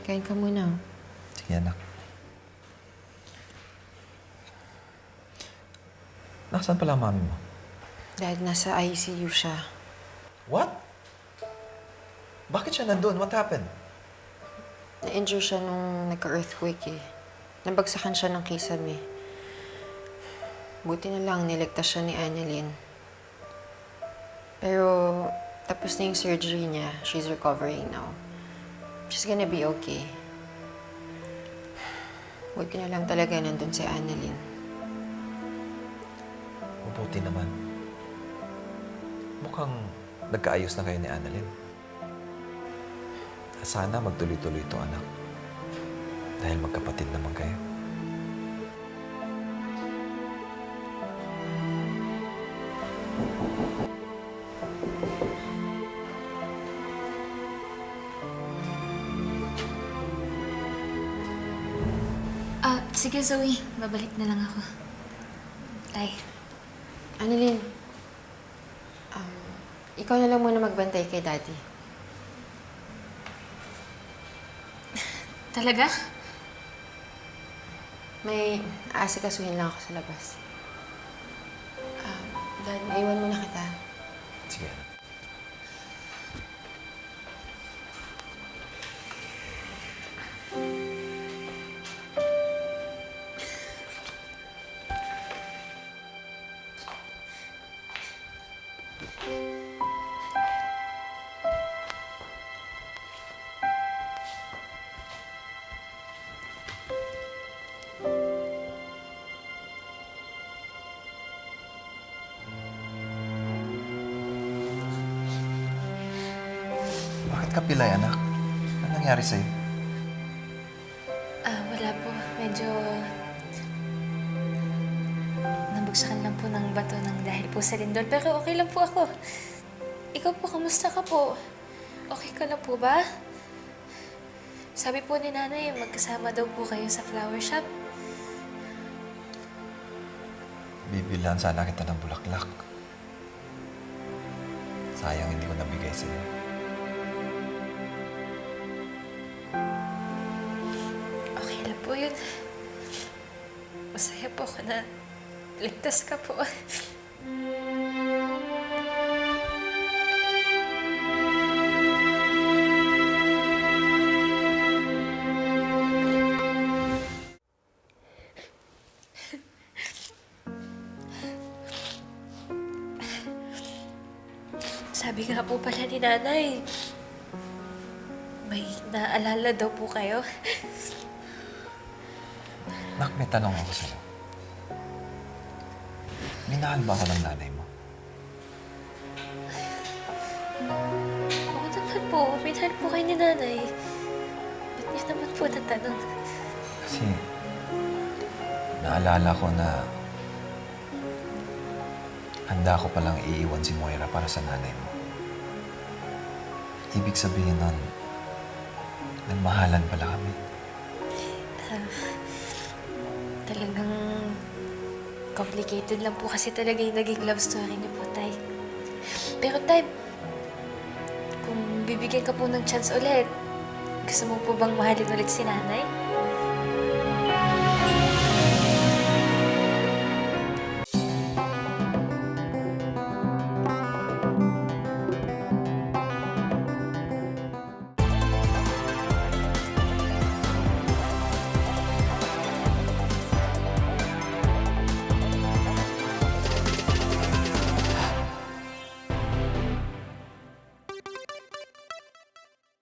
Kain ka muna. Sige, anak. Nasaan pala ang mami mo? Dad, nasa ICU siya. What? Bakit siya nandun? What happened? Na-injure siya nung nagka-earthquake eh. Nabagsakan siya ng kisame. Buti na lang, niligtas siya ni Annalyn. Pero, tapos na yung surgery niya. She's recovering now. She's gonna be okay. Buti na lang talaga nandun si Annalyn. Mabuti naman. Mukhang nagkaayos na kayo ni Annalyn. Sana magtuloy-tuloy ito, anak. Dahil magkapatid naman kayo. Sige Zoe. Babalik na lang ako. Tay. Annalyn, um, ikaw na lang muna magbantay kay Daddy. Talaga? May aasikasuhin lang ako sa labas. Um, Dad, naiwan mo na kita. Sige, Bakit ka pilay, anak? Anong nangyari sa'yo? Ah, wala po. Medyo... Nabagsakan lang po ng bato ng dahil po sa lindol. Pero okay lang po ako. Ikaw po, kamusta ka po? Okay ka lang po ba? Sabi po ni nanay, magkasama daw po kayo sa flower shop. Bibilan sana kita ng bulaklak. Sayang hindi ko nabigay sa'yo. Lang po yun. Masaya po ako na ligtas ka po. Sabi nga po pala ni nanay, may naalala daw po kayo. Nak, may tanong ako sa'yo. Minahal ba ako ng nanay mo? Oo naman po, minahal po kayo ni nanay. Ba't niyo naman po natanong? Kasi naalala ko na handa ko palang iiwan si Moira para sa nanay mo. Ibig sabihin nun, nagmahalan pala kami. Talagang complicated lang po kasi talaga yung naging love story niyo po, Tay. Pero, Tay, kung bibigyan ka po ng chance ulit, gusto mo po bang mahalin ulit si nanay?